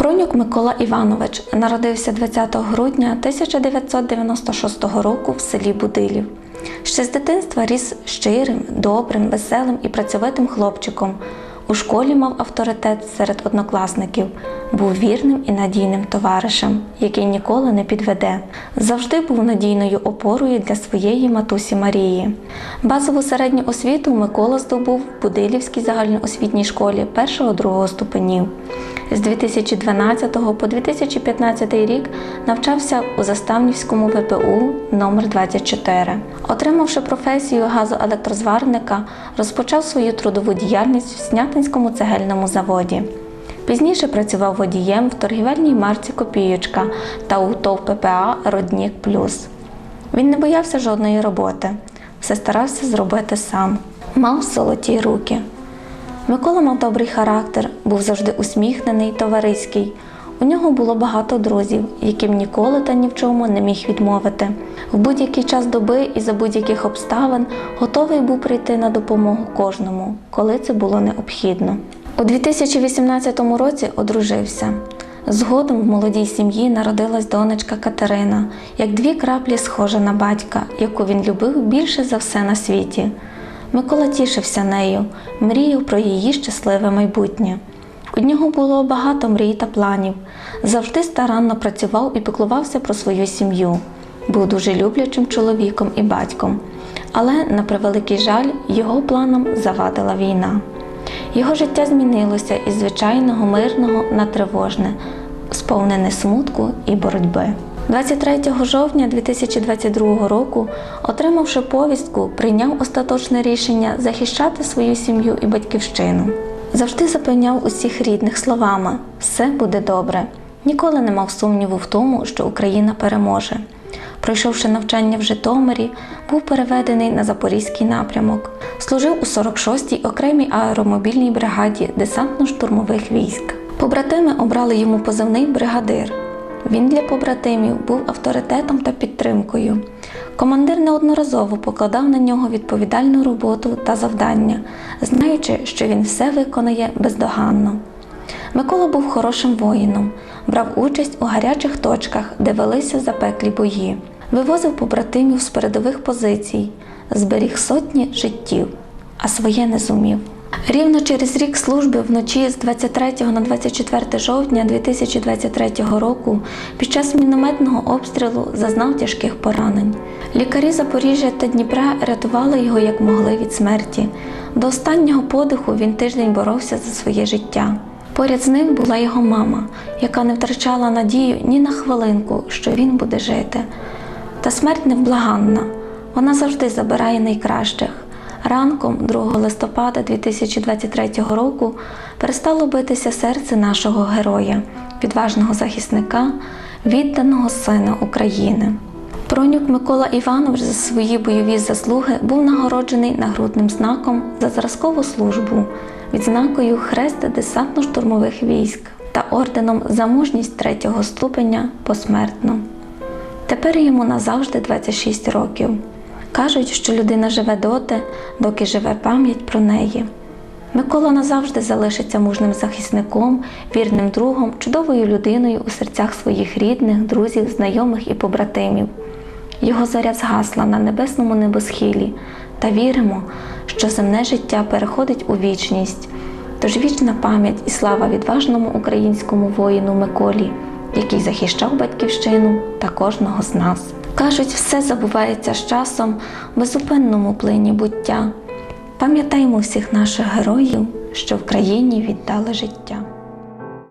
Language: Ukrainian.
Пронюк Микола Іванович народився 20 грудня 1996 року в селі Будилів. Ще з дитинства ріс щирим, добрим, веселим і працьовитим хлопчиком. У школі мав авторитет серед однокласників, був вірним і надійним товаришем, який ніколи не підведе. Завжди був надійною опорою для своєї матусі Марії. Базову середню освіту Микола здобув в Будилівській загальноосвітній школі 1-2 ступенів. З 2012 по 2015 рік навчався у Заставнівському ВПУ номер 24 Отримавши професію газоелектрозварника, розпочав свою трудову діяльність в Снятинському цегельному заводі. Пізніше працював водієм в торгівельній марці Копієчка та у ТОВ ППА Роднік Плюс. Він не боявся жодної роботи, все старався зробити сам. Мав золоті руки. Микола мав добрий характер, був завжди усміхнений, товариський. У нього було багато друзів, яким ніколи та ні в чому не міг відмовити. В будь-який час доби і за будь-яких обставин готовий був прийти на допомогу кожному, коли це було необхідно. У 2018 році одружився. Згодом в молодій сім'ї народилась донечка Катерина, як дві краплі схожа на батька, яку він любив більше за все на світі. Микола тішився нею, мріяв про її щасливе майбутнє. У нього було багато мрій та планів. Завжди старанно працював і піклувався про свою сім'ю. Був дуже люблячим чоловіком і батьком. Але, на превеликий жаль, його планам завадила війна. Його життя змінилося із звичайного мирного на тривожне, сповнене смутку і боротьби. 23 жовтня 2022 року, отримавши повістку, прийняв остаточне рішення захищати свою сім'ю і батьківщину. Завжди запевняв усіх рідних словами: все буде добре. Ніколи не мав сумніву в тому, що Україна переможе. Пройшовши навчання в Житомирі, був переведений на Запорізький напрямок. Служив у 46-й окремій аеромобільній бригаді десантно-штурмових військ. Побратими обрали йому позивний бригадир. Він для побратимів був авторитетом та підтримкою. Командир неодноразово покладав на нього відповідальну роботу та завдання, знаючи, що він все виконає бездоганно. Микола був хорошим воїном, брав участь у гарячих точках, де велися запеклі бої, вивозив побратимів з передових позицій, зберіг сотні життів, а своє не зумів. Рівно через рік служби вночі з 23 на 24 жовтня 2023 року під час мінометного обстрілу зазнав тяжких поранень. Лікарі Запоріжжя та Дніпра рятували його як могли від смерті. До останнього подиху він тиждень боровся за своє життя. Поряд з ним була його мама, яка не втрачала надію ні на хвилинку, що він буде жити. Та смерть невблаганна, вона завжди забирає найкращих. Ранком 2 листопада 2023 року перестало битися серце нашого героя, відважного захисника, відданого сина України. Пронюк Микола Іванович за свої бойові заслуги був нагороджений нагрудним знаком за зразкову службу, відзнакою Хреста десантно-штурмових військ та орденом за мужність третього ступеня посмертно. Тепер йому назавжди 26 років. Кажуть, що людина живе доти, доки живе пам'ять про неї. Микола назавжди залишиться мужним захисником, вірним другом, чудовою людиною у серцях своїх рідних, друзів, знайомих і побратимів. Його заря згасла на небесному небосхилі, та віримо, що земне життя переходить у вічність. Тож вічна пам'ять і слава відважному українському воїну Миколі, який захищав батьківщину та кожного з нас. Кажуть, все забувається з часом в безупинному плині буття. Пам'ятаймо всіх наших героїв, що в країні віддали життя.